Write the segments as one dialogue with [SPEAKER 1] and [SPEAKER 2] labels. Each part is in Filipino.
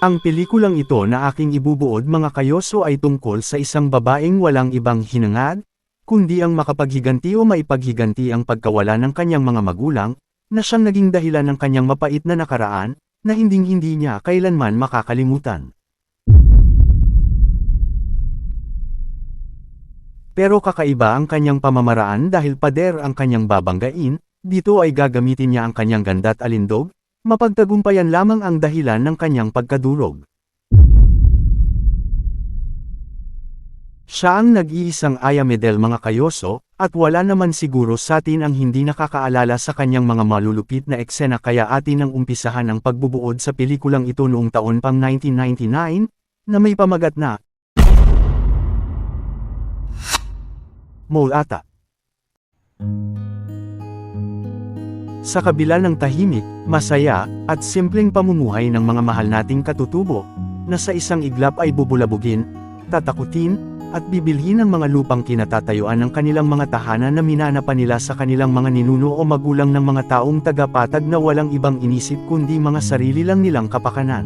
[SPEAKER 1] Ang pelikulang ito na aking ibubuod mga kayoso ay tungkol sa isang babaeng walang ibang hinangad, kundi ang makapaghiganti o maipaghiganti ang pagkawala ng kanyang mga magulang, na siyang naging dahilan ng kanyang mapait na nakaraan, na hinding-hindi niya kailanman makakalimutan. Pero kakaiba ang kanyang pamamaraan dahil pader ang kanyang babanggain, dito ay gagamitin niya ang kanyang ganda't alindog, mapagtagumpayan lamang ang dahilan ng kanyang pagkadurog. Siya ang nag-iisang Aya Medel mga kayoso, at wala naman siguro sa atin ang hindi nakakaalala sa kanyang mga malulupit na eksena kaya atin ang umpisahan ang pagbubuod sa pelikulang ito noong taon pang 1999, na may pamagat na Mole Ata. Sa kabila ng tahimik, masaya, at simpleng pamumuhay ng mga mahal nating katutubo, na sa isang iglap ay bubulabugin, tatakutin, at bibilhin ang mga lupang kinatatayuan ng kanilang mga tahanan na minanapan nila sa kanilang mga ninuno o magulang ng mga taong tagapatag na walang ibang inisip kundi mga sarili lang nilang kapakanan.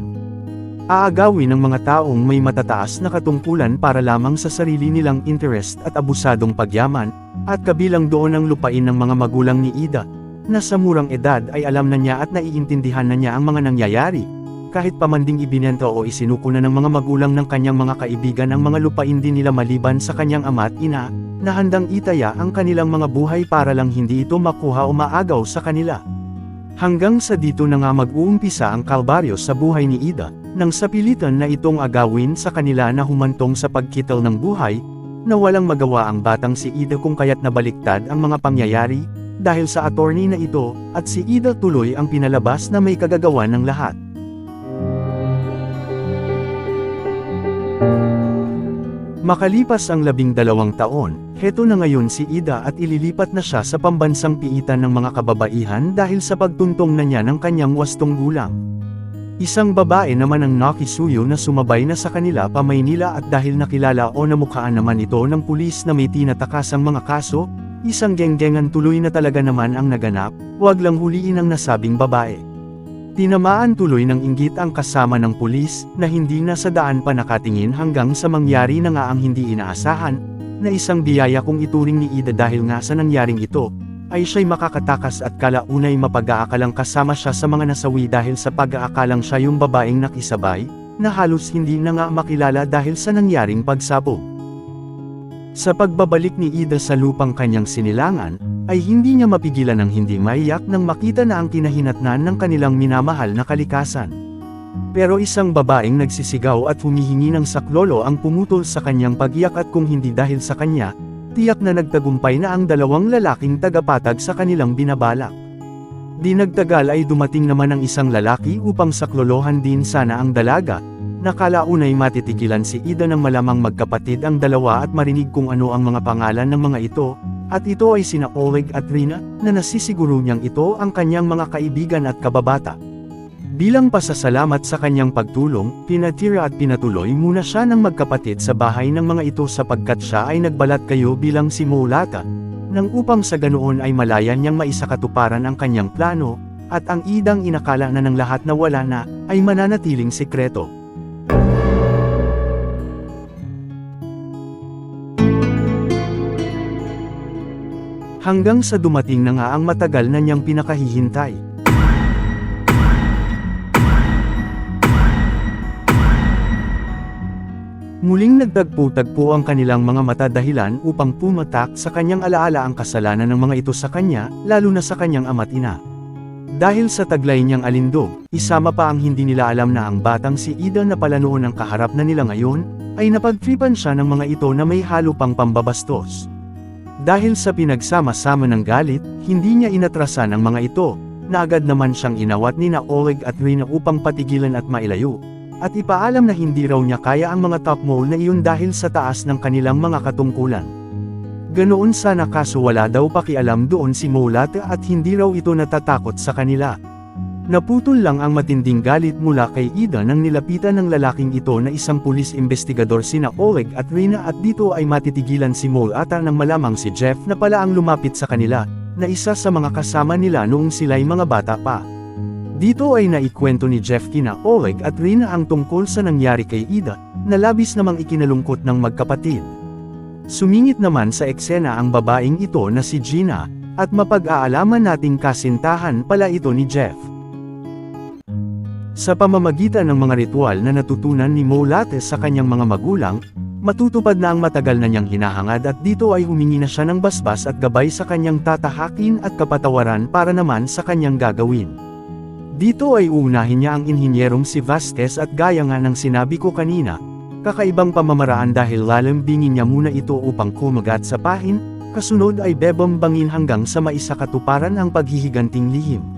[SPEAKER 1] Aagawin ng mga taong may matataas na katungkulan para lamang sa sarili nilang interest at abusadong pagyaman, at kabilang doon ang lupain ng mga magulang ni Ida, na sa murang edad ay alam na niya at naiintindihan na niya ang mga nangyayari. Kahit pamanding ibinenta o isinuko na ng mga magulang ng kanyang mga kaibigan ang mga lupain din nila maliban sa kanyang ama at ina, na handang itaya ang kanilang mga buhay para lang hindi ito makuha o maagaw sa kanila. Hanggang sa dito na nga mag-uumpisa ang kalbaryo sa buhay ni Ida, nang sapilitan na itong agawin sa kanila na humantong sa pagkital ng buhay, na walang magawa ang batang si Ida kung kaya't nabaliktad ang mga pangyayari, dahil sa attorney na ito, at si Ida tuloy ang pinalabas na may kagagawa ng lahat. Makalipas ang labing dalawang taon, heto na ngayon si Ida at ililipat na siya sa pambansang piitan ng mga kababaihan dahil sa pagtuntong na niya ng kanyang wastong gulang. Isang babae naman ang nakisuyo na sumabay na sa kanila pa Maynila at dahil nakilala o namukhaan naman ito ng pulis na may tinatakasang mga kaso, isang genggengan tuloy na talaga naman ang naganap, wag lang huliin ang nasabing babae. Tinamaan tuloy ng inggit ang kasama ng pulis, na hindi na sa daan pa nakatingin hanggang sa mangyari na nga ang hindi inaasahan, na isang biyaya kung ituring ni Ida dahil nga sa nangyaring ito, ay siya'y makakatakas at kalaunay mapag-aakalang kasama siya sa mga nasawi dahil sa pag-aakalang siya yung babaeng nakisabay, na halos hindi na nga makilala dahil sa nangyaring pagsabog. Sa pagbabalik ni Ida sa lupang kanyang sinilangan, ay hindi niya mapigilan ng hindi maiyak nang makita na ang kinahinatnan ng kanilang minamahal na kalikasan. Pero isang babaeng nagsisigaw at humihingi ng saklolo ang pumutol sa kanyang pagiyak at kung hindi dahil sa kanya, tiyak na nagtagumpay na ang dalawang lalaking tagapatag sa kanilang binabalak. Di nagtagal ay dumating naman ang isang lalaki upang saklolohan din sana ang dalaga, nakalaunay matitigilan si Ida ng malamang magkapatid ang dalawa at marinig kung ano ang mga pangalan ng mga ito, at ito ay sina Oleg at Rina, na nasisiguro niyang ito ang kanyang mga kaibigan at kababata. Bilang pasasalamat sa kanyang pagtulong, pinatira at pinatuloy muna siya ng magkapatid sa bahay ng mga ito sapagkat siya ay nagbalat kayo bilang si Mulata, nang upang sa ganoon ay malaya niyang maisakatuparan ang kanyang plano, at ang idang inakala na ng lahat na wala na, ay mananatiling sikreto. Hanggang sa dumating na nga ang matagal na niyang pinakahihintay. Muling nagtagpo-tagpo ang kanilang mga mata dahilan upang pumatak sa kanyang alaala ang kasalanan ng mga ito sa kanya, lalo na sa kanyang ama't ina. Dahil sa taglay niyang alindog, isama pa ang hindi nila alam na ang batang si Ida na pala noon ang kaharap na nila ngayon, ay napagtripan siya ng mga ito na may halo pang pambabastos. Dahil sa pinagsama-sama ng galit, hindi niya inatrasan ang mga ito, na agad naman siyang inawat ni na Oleg at Rina upang patigilan at mailayo. At ipaalam na hindi raw niya kaya ang mga top mole na iyon dahil sa taas ng kanilang mga katungkulan. Ganoon sana kaso wala daw pakialam doon si Molate at hindi raw ito natatakot sa kanila. Naputol lang ang matinding galit mula kay Ida nang nilapitan ng lalaking ito na isang pulis investigador sina Oleg at Rina at dito ay matitigilan si Mole ata nang malamang si Jeff na pala ang lumapit sa kanila, na isa sa mga kasama nila noong sila'y mga bata pa. Dito ay naikwento ni Jeff kina Oleg at Rina ang tungkol sa nangyari kay Ida, na labis namang ikinalungkot ng magkapatid. Sumingit naman sa eksena ang babaeng ito na si Gina, at mapag-aalaman nating kasintahan pala ito ni Jeff. Sa pamamagitan ng mga ritual na natutunan ni Mo sa kanyang mga magulang, matutupad na ang matagal na niyang hinahangad at dito ay humingi na siya ng basbas at gabay sa kanyang tatahakin at kapatawaran para naman sa kanyang gagawin. Dito ay uunahin niya ang inhinyerong si Vasquez at gaya nga ng sinabi ko kanina, kakaibang pamamaraan dahil lalambingin niya muna ito upang kumagat sa pahin, kasunod ay bebambangin hanggang sa maisakatuparan ang paghihiganting lihim.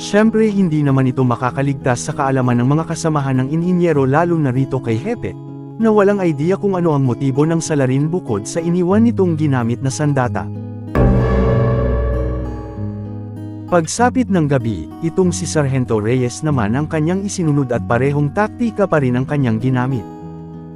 [SPEAKER 1] Siyempre hindi naman ito makakaligtas sa kaalaman ng mga kasamahan ng inhinyero lalo na rito kay Hepe, na walang idea kung ano ang motibo ng salarin bukod sa iniwan nitong ginamit na sandata. Pagsapit ng gabi, itong si Sargento Reyes naman ang kanyang isinunod at parehong taktika pa rin ang kanyang ginamit.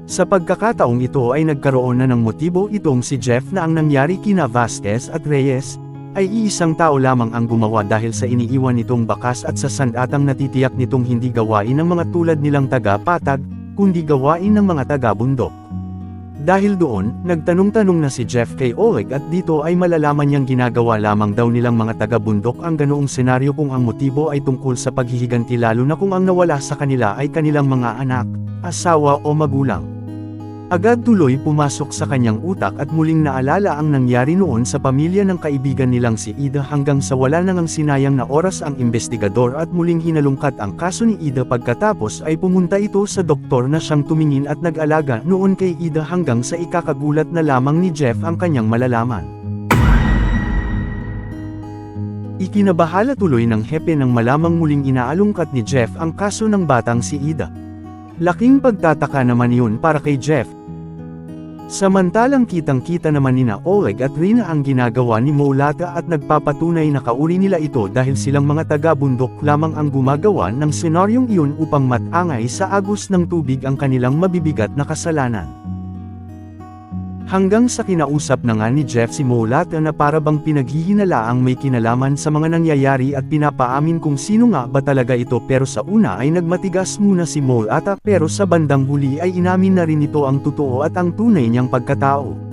[SPEAKER 1] Sa pagkakataong ito ay nagkaroon na ng motibo itong si Jeff na ang nangyari kina Vasquez at Reyes, ay iisang tao lamang ang gumawa dahil sa iniiwan nitong bakas at sa sandatang natitiyak nitong hindi gawain ng mga tulad nilang taga-patag, kundi gawain ng mga taga-bundok. Dahil doon, nagtanong-tanong na si Jeff kay Oleg at dito ay malalaman niyang ginagawa lamang daw nilang mga taga-bundok ang ganoong senaryo kung ang motibo ay tungkol sa paghihiganti lalo na kung ang nawala sa kanila ay kanilang mga anak, asawa o magulang. Agad tuloy pumasok sa kanyang utak at muling naalala ang nangyari noon sa pamilya ng kaibigan nilang si Ida hanggang sa wala nang ang sinayang na oras ang investigador at muling hinalungkat ang kaso ni Ida pagkatapos ay pumunta ito sa doktor na siyang tumingin at nag-alaga noon kay Ida hanggang sa ikakagulat na lamang ni Jeff ang kanyang malalaman. Ikinabahala tuloy ng hepe nang malamang muling inaalungkat ni Jeff ang kaso ng batang si Ida. Laking pagtataka naman yun para kay Jeff. Samantalang kitang-kita naman nina Oleg at Rina ang ginagawa ni Molata at nagpapatunay na kauri nila ito dahil silang mga taga-bundok lamang ang gumagawa ng senaryong iyon upang matangay sa agos ng tubig ang kanilang mabibigat na kasalanan. Hanggang sa kinausap na nga ni Jeff si Molata na para bang pinaghihinala ang may kinalaman sa mga nangyayari at pinapaamin kung sino nga ba talaga ito pero sa una ay nagmatigas muna si Molata pero sa bandang huli ay inamin na rin ito ang totoo at ang tunay niyang pagkatao.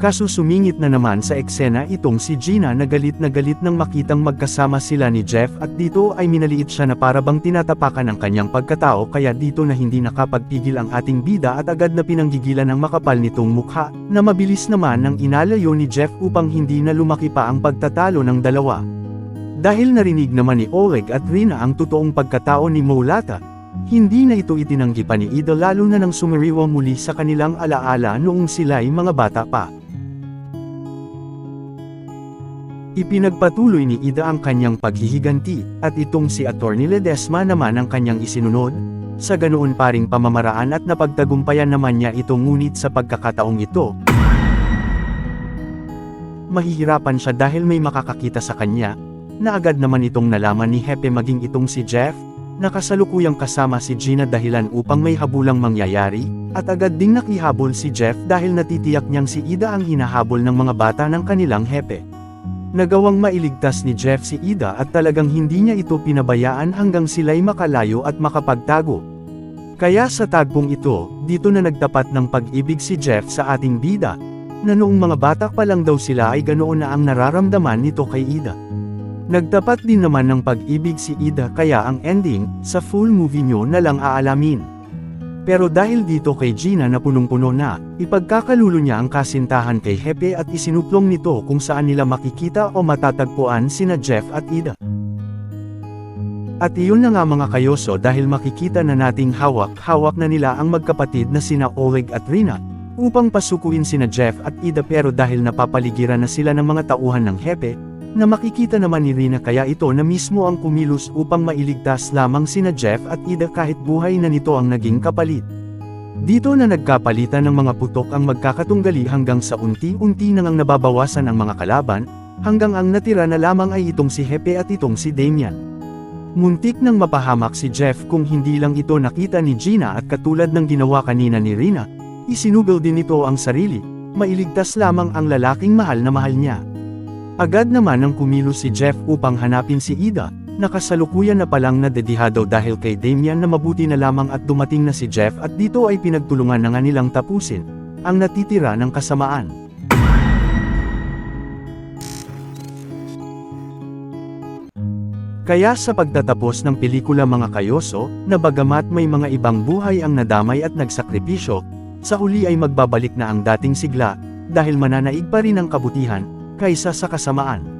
[SPEAKER 1] Kaso sumingit na naman sa eksena itong si Gina na galit na galit nang makitang magkasama sila ni Jeff at dito ay minaliit siya na para bang tinatapakan ng kanyang pagkatao kaya dito na hindi nakapagpigil ang ating bida at agad na pinanggigilan ng makapal nitong mukha, na mabilis naman nang inalayo ni Jeff upang hindi na lumaki pa ang pagtatalo ng dalawa. Dahil narinig naman ni Oleg at Rina ang totoong pagkatao ni Molata, hindi na ito itinanggi pa ni Ida lalo na nang sumiriwa muli sa kanilang alaala noong sila'y mga bata pa. Ipinagpatuloy ni Ida ang kanyang paghihiganti, at itong si Atty. Ledesma naman ang kanyang isinunod, sa ganoon paring pamamaraan at napagtagumpayan naman niya ito ngunit sa pagkakataong ito. Mahihirapan siya dahil may makakakita sa kanya, na agad naman itong nalaman ni Hepe maging itong si Jeff, nakasalukuyang kasama si Gina dahilan upang may habulang mangyayari, at agad ding nakihabol si Jeff dahil natitiyak niyang si Ida ang hinahabol ng mga bata ng kanilang Hepe. Nagawang mailigtas ni Jeff si Ida at talagang hindi niya ito pinabayaan hanggang sila'y makalayo at makapagtago. Kaya sa tagpong ito, dito na nagtapat ng pag-ibig si Jeff sa ating bida, na noong mga bata pa lang daw sila ay ganoon na ang nararamdaman nito kay Ida. Nagtapat din naman ng pag-ibig si Ida kaya ang ending, sa full movie nyo na lang aalamin. Pero dahil dito kay Gina na punong-puno na, ipagkakalulo niya ang kasintahan kay Hepe at isinuplong nito kung saan nila makikita o matatagpuan sina Jeff at Ida. At iyon na nga mga kayoso dahil makikita na nating hawak-hawak na nila ang magkapatid na sina Oleg at Rina, upang pasukuin sina Jeff at Ida pero dahil napapaligiran na sila ng mga tauhan ng Hepe, na makikita naman ni Rina kaya ito na mismo ang kumilos upang mailigtas lamang sina Jeff at Ida kahit buhay na nito ang naging kapalit. Dito na nagkapalitan ng mga putok ang magkakatunggali hanggang sa unti-unti nang ang nababawasan ang mga kalaban, hanggang ang natira na lamang ay itong si Hepe at itong si Damian. Muntik nang mapahamak si Jeff kung hindi lang ito nakita ni Gina at katulad ng ginawa kanina ni Rina, isinugol din ito ang sarili, mailigtas lamang ang lalaking mahal na mahal niya. Agad naman ang kumilos si Jeff upang hanapin si Ida, nakasalukuyan na palang nadedihado dahil kay Damian na mabuti na lamang at dumating na si Jeff at dito ay pinagtulungan na nga nilang tapusin, ang natitira ng kasamaan. Kaya sa pagtatapos ng pelikula mga kayoso, na bagamat may mga ibang buhay ang nadamay at nagsakripisyo, sa huli ay magbabalik na ang dating sigla, dahil mananaig pa rin ang kabutihan, kaysa sa kasamaan.